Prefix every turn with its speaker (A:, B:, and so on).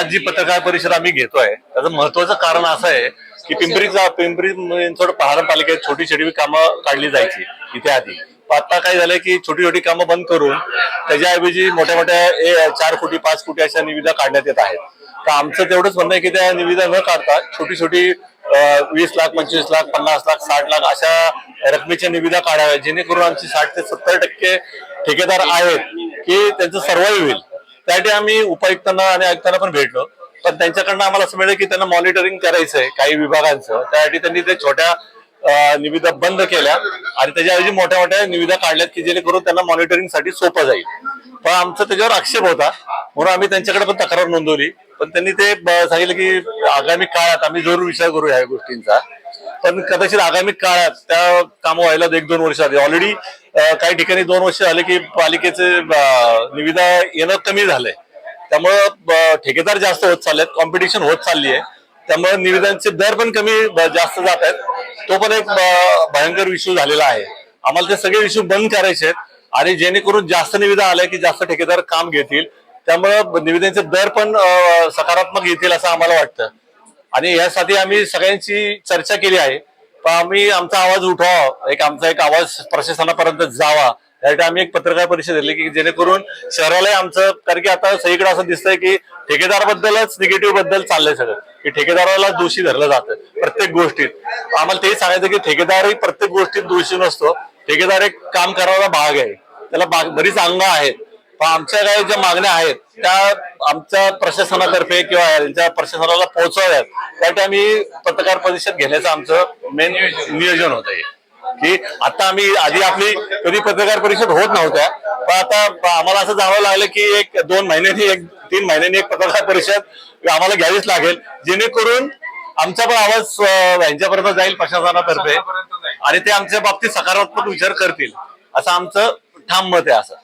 A: आज जी पत्रकार परिषद आम्ही घेतोय त्याचं महत्वाचं कारण असं आहे की पिंपरीचा पिंपरी थोडं महानगरपालिकेत छोटी छोटी कामं काढली जायची इथे आधी. आता काय झालंय की छोटी छोटी कामं बंद करून त्याच्याऐवजी मोठ्या मोठ्या ए, चार कोटी पाच कोटी अशा निविदा काढण्यात येत आहेत. तर आमचं तेवढंच म्हणणं आहे की त्या निविदा न काढता छोटी छोटी वीस लाख पंचवीस लाख पन्नास लाख साठ लाख अशा रकमेच्या निविदा काढाव्या जेणेकरून आमची साठ ते सत्तर टक्के ठेकेदार आहेत की त्यांचं सर्वाईव्ह होईल. त्यासाठी आम्ही उपायुक्तांना आणि आयुक्तांना पण भेटलो. पण त्यांच्याकडनं आम्हाला असं मिळेल की त्यांना मॉनिटरिंग करायचं आहे काही विभागांचं. त्यासाठी त्यांनी ते छोट्या निविदा बंद केल्या आणि त्याच्याऐवजी मोठ्या मोठ्या निविदा काढल्यात की जेणेकरून त्यांना मॉनिटरिंगसाठी सोपं जाईल. पण आमचा त्याच्यावर आक्षेप होता. म्हणून आम्ही त्यांच्याकडे पण तक्रार नोंदवली. पण त्यांनी ते सांगितलं की आगामी काळात आम्ही जरूर विचार करू ह्या गोष्टींचा. पण कदाचित आगामी काळात त्या कामं व्हायला एक दोन वर्ष आधी. ऑलरेडी काही ठिकाणी दोन वर्ष झाले की पालिकेचे निविदा येणं कमी झालंय. त्यामुळं ठेकेदार जास्त होत चाललेत कॉम्पिटिशन होत चालली आहे त्यामुळे निविदांचे दर पण कमी जास्त जात आहेत. तो पण एक भयंकर इश्यू झालेला आहे. आम्हाला ते सगळे इश्यू बंद करायचे आहेत आणि जेणेकरून जास्त निविदा आल्या की जास्त ठेकेदार काम घेतील. त्यामुळं निविदांचे दर पण सकारात्मक येतील असं आम्हाला वाटतं. आणि यासाठी आम्ही सगळ्यांची चर्चा केली आहे. आम्ही आमचा आवाज उठवा. एक आमचा एक आवाज प्रशासनापर्यंत जावा. यासाठी आम्ही एक पत्रकार परिषद घेतली की जेणेकरून शहरालाही आमचं कारण की आता सगळीकडे असं दिसतंय की ठेकेदाराबद्दलच निगेटिव्हबद्दल चाललंय सगळं. की ठेकेदाराला दोषी धरलं जातं प्रत्येक गोष्टीत. आम्हाला तेच सांगायचं की ठेकेदारही प्रत्येक गोष्टीत दोषी नसतो. ठेकेदार एक काम करायला भाग आहे. त्याला भाग- बरीच अंग आहेत. आमच्या काही ज्या मागण्या आहेत त्या आमच्या प्रशासनातर्फे किंवा यांच्या प्रशासनाला पोहोचवाव्यात. त्यासाठी आम्ही पत्रकार परिषद घेण्याचं आमचं मेन नियोजन होत आहे की आता आम्ही आधी आपली कधी पत्रकार परिषद होत नव्हत्या पण आता आम्हाला असं जावं लागलं की एक दोन महिन्यांनी एक तीन महिन्यांनी एक पत्रकार परिषद आम्हाला घ्यावीच लागेल जेणेकरून आमचा पण आवाज यांच्यापर्यंत जाईल प्रशासनातर्फे. आणि ते आमच्या बाबतीत सकारात्मक विचार करतील. असं आमचं ठाम मत आहे असं.